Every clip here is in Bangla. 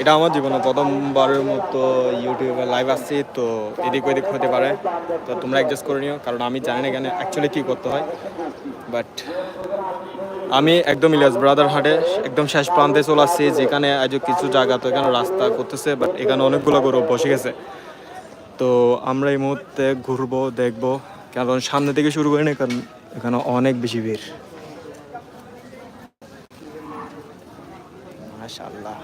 এটা আমার জীবনে প্রথমবারের মতো ইউটিউবে লাইভ আসছি, তো এদিক ওদিক হতে পারে। তো তোমরা অ্যাডজাস্ট করে নিও, কারণ আমি জানি না এখানে অ্যাকচুয়ালি কী করতে হয়। বাট আমি একদম ইলিয়াস ব্রাদার হাটে একদম শেষ প্রান্তে চলে আসছি, যেখানে আজ কিছু জায়গা তো এখানে রাস্তা করতেছে বাট এখানে অনেকগুলো গরু বসে গেছে। তো আমরা এই মুহূর্তে ঘুরবো, দেখব, কারণ সামনে থেকে শুরু করি না, কারণ এখানে অনেক বেশি ভিড়। মাশাআল্লাহ।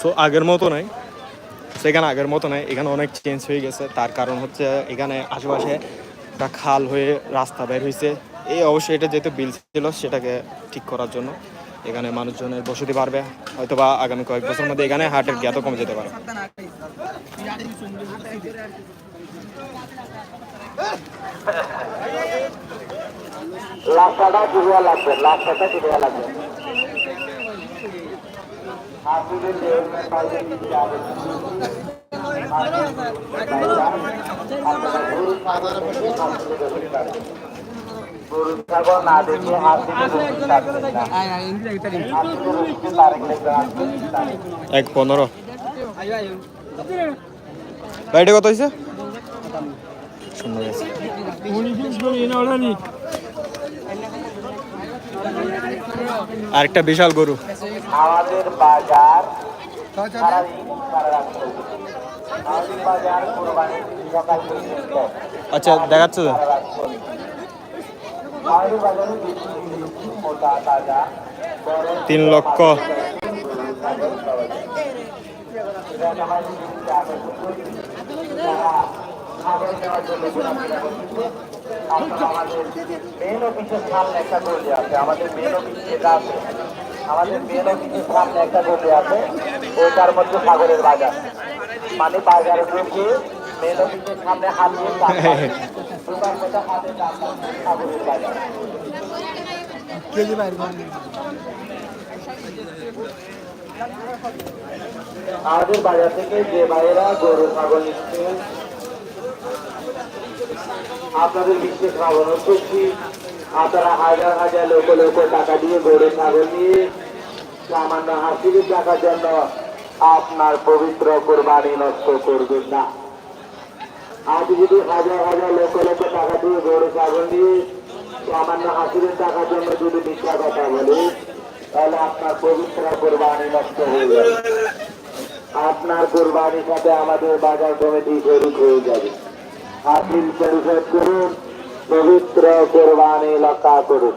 সো আগের মতো নাই। সেখানে আগের মতো নাই। এখানে অনেক চেঞ্জ হয়ে গেছে। তার কারণ হচ্ছে এখানে আশেপাশে একটা খাল হয়ে রাস্তা বের হয়েছে এই অবশ্যই এটা যেহেতু বিল ছিল সেটাকে ঠিক করার জন্য। এখানে মানুষজনের বসতি বাড়বে হয়তো বা আগামী কয়েক বছর মধ্যে এখানে হার্টের জ্ঞাত কমে যেতে পারে। লাগবে লাগবে দেওয়ার পাইলে কিছু যাবে গরু ছাগল না দেখে হাসিলে এক পনেরো। বাইরে কত হয়েছে? সুন্দর আরেকটা বিশাল গরু। আমাদের বাজার। আচ্ছা দেখাচ্ছে তিন লক্ষ। মেন অফিসের সামনে একটা গলি আছে। আমাদের মেন অফিস যেটা আছে আমাদের মেন অফিসের সামনে একটা গলি আছে। ওটার মধ্যে সাগরের বাজার। মানে বাজারে ঢুকে আমাদের বাজার থেকে যে ভাইয়েরা গরু ছাগল নিচ্ছে আপনাদের বিশেষ ভাবনা করছি আপনারা হাজার হাজার লোক লোক টাকা দিয়ে গরু ছাগল নিয়ে সামান্য হাসির টাকার জন্য আপনার পবিত্র কোরবানি নষ্ট করবেন না। আজ যদি হাজার হাজার লোক লোক টাকা দিয়ে গরু, ছাগল নিয়ে সামান্য হাসির টাকার জন্য যদি মিথ্যা কথা বলে, তাহলে আপনার পবিত্র কোরবানি নষ্ট হয়ে আপনার কোরবানির সাথে আমাদের বাজার কমিটি হয়ে যাবে। পরিশোধ করুন, পবিত্র কোরবানি রক্ষা করুন।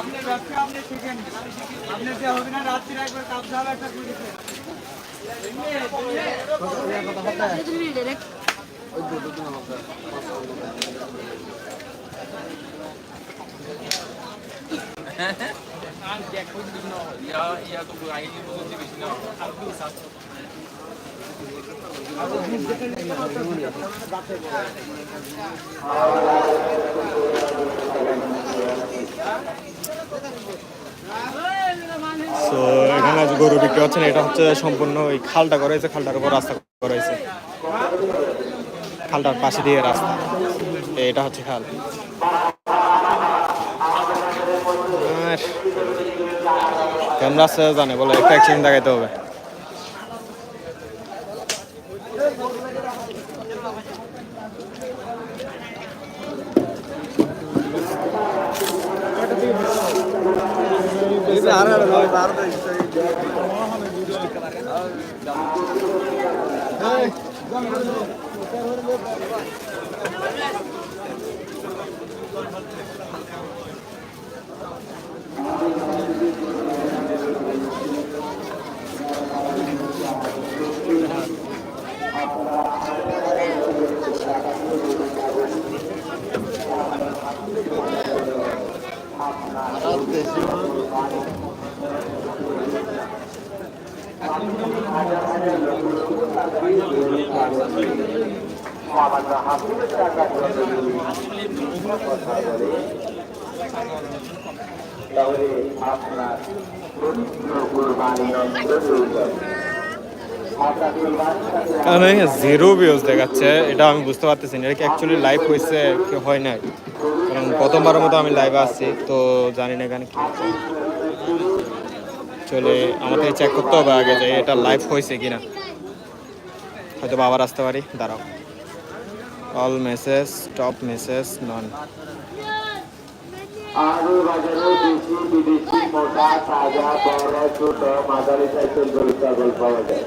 আপনি ব্যবসা আপনি শিখেন আপনি যে হবে না রাত্রি একবার কাপ ঝাল একটা করেছে তো এখানে যে গরু বিক্রি হচ্ছে এটা হচ্ছে সম্পূর্ণ ওই খালটা করা হয়েছে খালটার উপর রাস্তা করা হয়েছে খালটার পাশে দিয়ে রাস্তা। এটা হচ্ছে খাল। ক্যামেরা রাস্তা জানে, বলে, একটা অ্যাক্সিডেন্ট দেখাইতে হবে। সামান্য তাহলে আপনার জিরো ভিউজ দেখাচ্ছে, এটা আমি বুঝতে পারতেছি না। এটা কি অ্যাকচুয়ালি লাইভ হয়েছে, কি হয় নাই? কারণ প্রথমবারের মতো আমি লাইভে আসছি তো জানি না এখানে কি চলে আমাদের চেক করতে হবে আগে যে এটা লাইভ হয়েছে কিনা। হয়তো আবার আসতে পারি, দাঁড়াও। অল মেসেজ টপ মেসেজ নন আরও বাজারে দেশি বিদেশি মোটা, তাজা, বড়, ছোট, মাঝারি সাইকেল গরু, ছাগল পাওয়া যায়।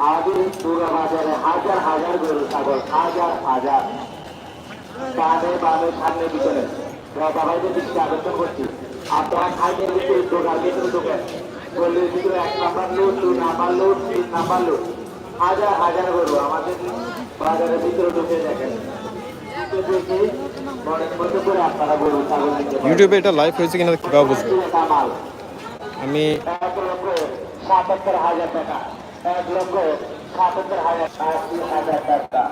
আমাদের পুরো বাজারে হাজার হাজার গরু, ছাগল, হাজার হাজার। ডানে বামে সামনে পিছনে। সবাইকে দৃষ্টি আকর্ষণ করছি। আপনারা খাইতে ভিতরে দোকান ভিতরে দোকান গলির ভিতরে এক নাম্বার দুই নাম্বার তিন নাম্বার হাজার হাজার গরু। আমাদের বাজারের ভিতরে ঢুকে দেখেন। ইউটিউবে এটা লাইভ হয়েছে কিনা কীভাবে বুঝব? আমি সাতাত্তর হাজার টাকা। এক লক্ষ সাতাত্তর হাজার হাজার টাকা।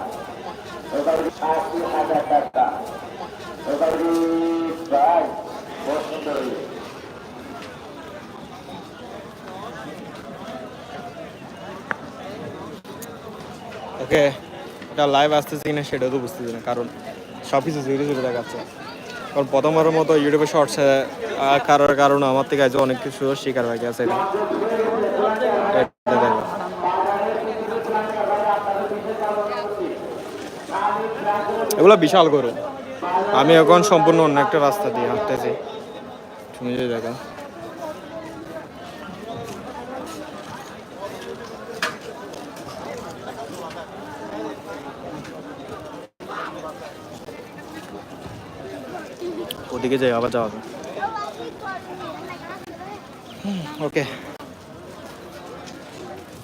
হাজার টাকা? প্রায় ওকে এটা লাইভ আসতেছে কিনা সেটা তো বুঝতেছি না, কারণ সব কিছু জিরো জিরো দেখাচ্ছে। কারণ প্রথমবারের মতো ইউটিউবে শর্টসে কারোর কারণে আমার থেকে আজ অনেক কিছু শিকার হয়ে গেছে এগুলো বিশাল গরু। আমি এখন সম্পূর্ণ অন্য একটা রাস্তা দিয়ে হাঁটতেছি। তুমি যে দেখো। ওদিকে যাই আবার যাওয়া ওকে।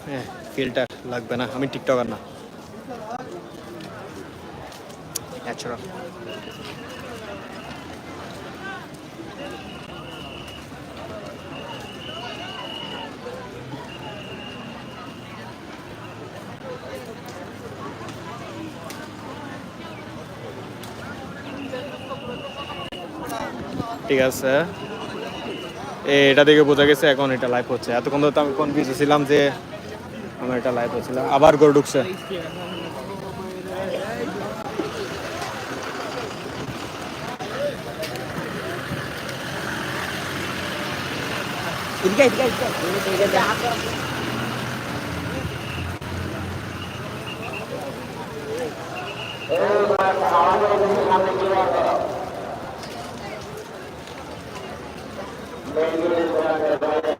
হ্যাঁ ফিল্টার লাগবে না আমি টিকটকার না। ন্যাচারাল ঠিক আছে। এটা দেখে বোঝা গেছে এখন এটা লাইভ হচ্ছে। এতক্ষণ তো আমি কোন কনফিউজ ছিলাম যে আমার এটা লাইভ হচ্ছিল আবার গরু ঢুকছে। চলে আসো। মেয়েদের দোকানের বাইরে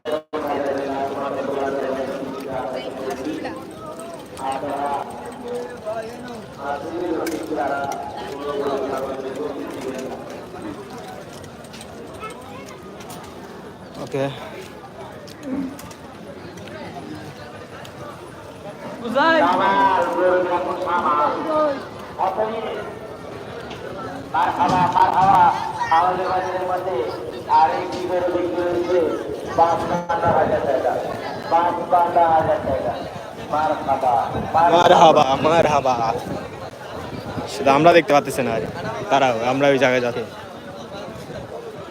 বাজারে না, হাজার টাকা হাজার টাকা সেটা আমরা দেখতে পাচ্ছি না আরে। তারাও আমরা ওই জায়গায় যাচ্ছি।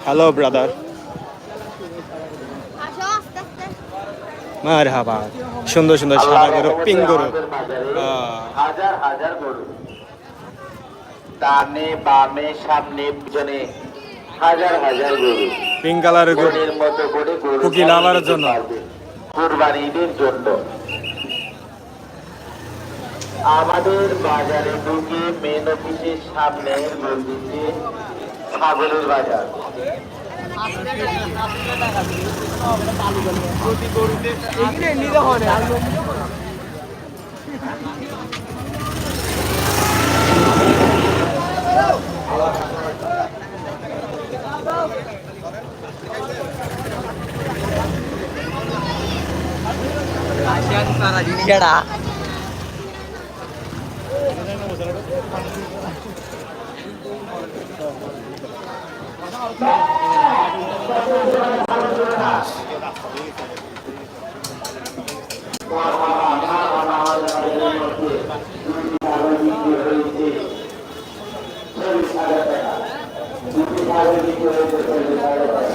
হ্যালো ব্রাদার আসো আস্তে আস্তে। মার হাবা সুন্দর সুন্দর সাদা গরু পিঙ্ক গরু। হাজার হাজার গরু। ডানে বামে সামনে পিছনে। হাজার হাজার গরু। পিঙ্ক কালারের গরু। মতো করে লাভার জন্য। কুরবানি ঈদের জন্য। আমাদের বাজারে ঢুকে মেন অফিসের সামনে মন্দিরে সাগরের বাজার।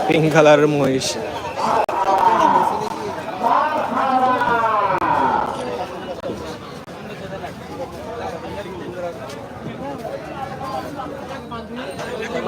পিঙ্ক কালারের মহিষ।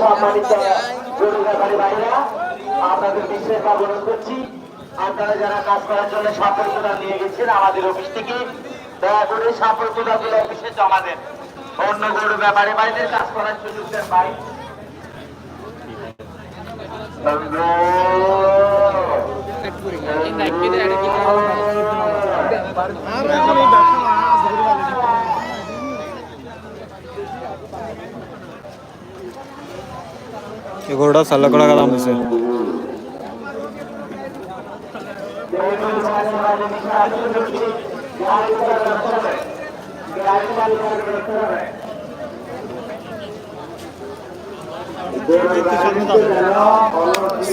সম্মানিত আপনাদের বিশেষ অনুরোধ করছি আপনারা যারা কাজ করার জন্য সাফল নিয়ে গেছেন আমাদের অফিস থেকে দয়া করে সাফলগুলো অফিসে জমা দেন অন্য গরু ব্যাপারী ভাইদের কাজ করার সুযোগ দেন ভাই। এই গরুটা লক্ষ টাকা দাম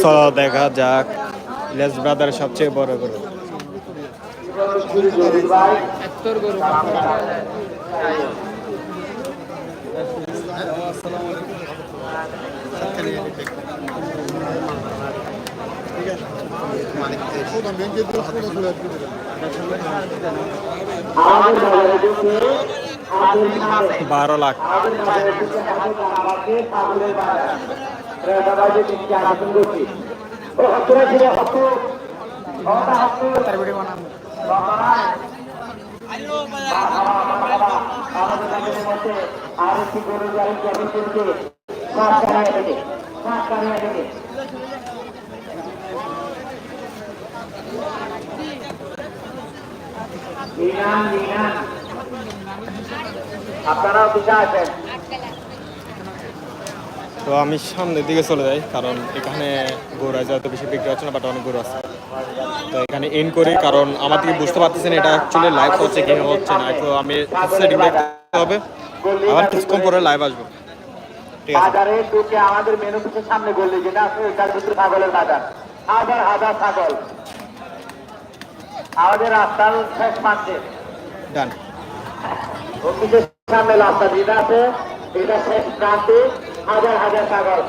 চলো দেখা যাক। লেস ব্রাদার সবচেয়ে বড় গরু। আমাদের সামনে বারো লাখ। আর একটি গরু গাড়ি তো আমি সামনের দিকে চলে যাই, কারণ এখানে গরু আছে হয়তো বেশি বিক্রি হচ্ছে না বাট অনেক গরু আছে। তো এখানে এন্ড করি, কারণ আমার থেকে বুঝতে পারতেছেন এটা অ্যাকচুয়ালি লাইভ হচ্ছে কি হচ্ছে না, তো আমি হবে। আবার কিছুক্ষণ পরে লাইভ আসব। বাজারে ঢুকে আমাদের মেনু পিসের সামনে বললে যেটা আছে এটার ভিতরে ছাগলের বাজার। হাজার হাজার ছাগল। আমাদের রাস্তার শেষ মানছে অফিসের সামনে রাস্তা যেটা আছে এটা শেষ প্রান্তে হাজার হাজার ছাগল।